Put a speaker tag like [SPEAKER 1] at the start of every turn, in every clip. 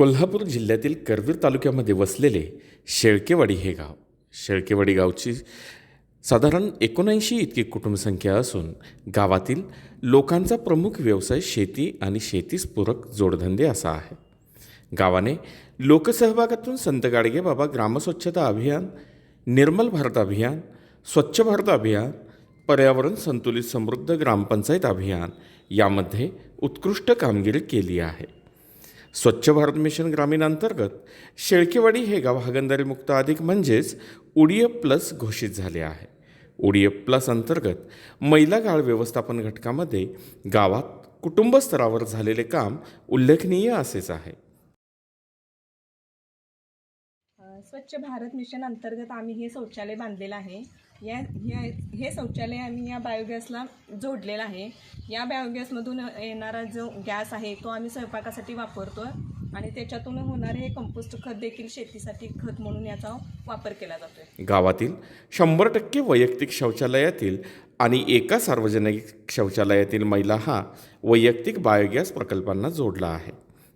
[SPEAKER 1] कोल्हापूर जिल्ह्यातील करवीर तालुक्यामध्ये वसलेले शेळकेवाडी हे गाव. शेळकेवाडी गावची साधारण एकोणऐंशी इतकी कुटुंबसंख्या असून गावातील लोकांचा प्रमुख व्यवसाय शेती आणि शेतीस पूरक जोडधंदे असा आहे. गावाने लोकसहभागातून संत गाडगे बाबा ग्रामस्वच्छता अभियान निर्मल भारत अभियान स्वच्छ भारत अभियान पर्यावरण संतुलित समृद्ध ग्रामपंचायत अभियान यामध्ये उत्कृष्ट कामगिरी केली आहे. स्वच्छ भारत मिशन ग्रामीण अंतर्गत शेळकेवाडी हे गाव हागंदारीमुक्त अधिक म्हणजेच उडीएफ प्लस घोषित झाले आहे. उडीएफ प्लस अंतर्गत महिला गाळ व्यवस्थापन घटकामध्ये गावात कुटुंब स्तरावर झालेले काम उल्लेखनीय असेच आहे.
[SPEAKER 2] स्वच्छ भारत मिशन अंतर्गत आम्ही हे शौचालय बांधलेलं आहे. या या हे शौचालय आम्ही या बायोगॅसला जोडलेलं आहे. या बायोगॅसमधून येणारा जो गॅस आहे तो आम्ही स्वयंपाकासाठी वापरतो आणि त्याच्यातून होणारे हे कंपोस्ट खत देखील शेतीसाठी खत म्हणून याचा वापर केला जातो
[SPEAKER 1] गावातील शंभर टक्के वैयक्तिक शौचालयातील आणि एका सार्वजनिक शौचालयातील महिला हा वैयक्तिक बायोगॅस प्रकल्पांना जोडला आहे.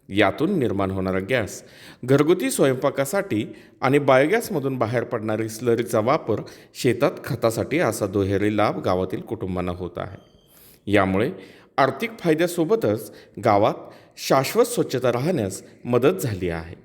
[SPEAKER 1] यातून निर्माण होणारा गॅस. घरगुती स्वयंपाकासाठी आणि बायोगॅसमधून बाहेर पडणारी स्लरीचा वापर शेतात खतासाठी असा दुहेरी लाभ गावातील कुटुंबांना होत आहे. यामुळे आर्थिक फायद्यासोबतच गावात शाश्वत स्वच्छता राहण्यास मदत झाली आहे.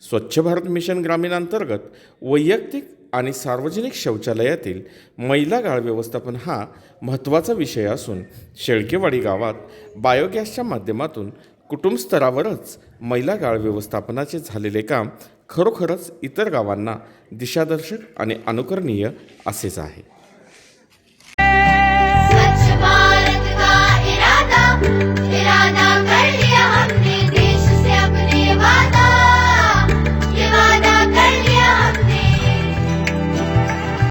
[SPEAKER 1] स्वच्छ भारत मिशन ग्रामीण अंतर्गत वैयक्तिक आणि सार्वजनिक शौचालयातील महिला गाळ व्यवस्थापन हा महत्त्वाचा विषय असून शेळकेवाडी गावात बायोगॅसच्या माध्यमातून कुटुंब स्तरावरच महिला गाळ व्यवस्थापनाचे झालेले काम खरोखरच इतर गावांना दिशादर्शक आणि अनुकरणीय असेच आहे.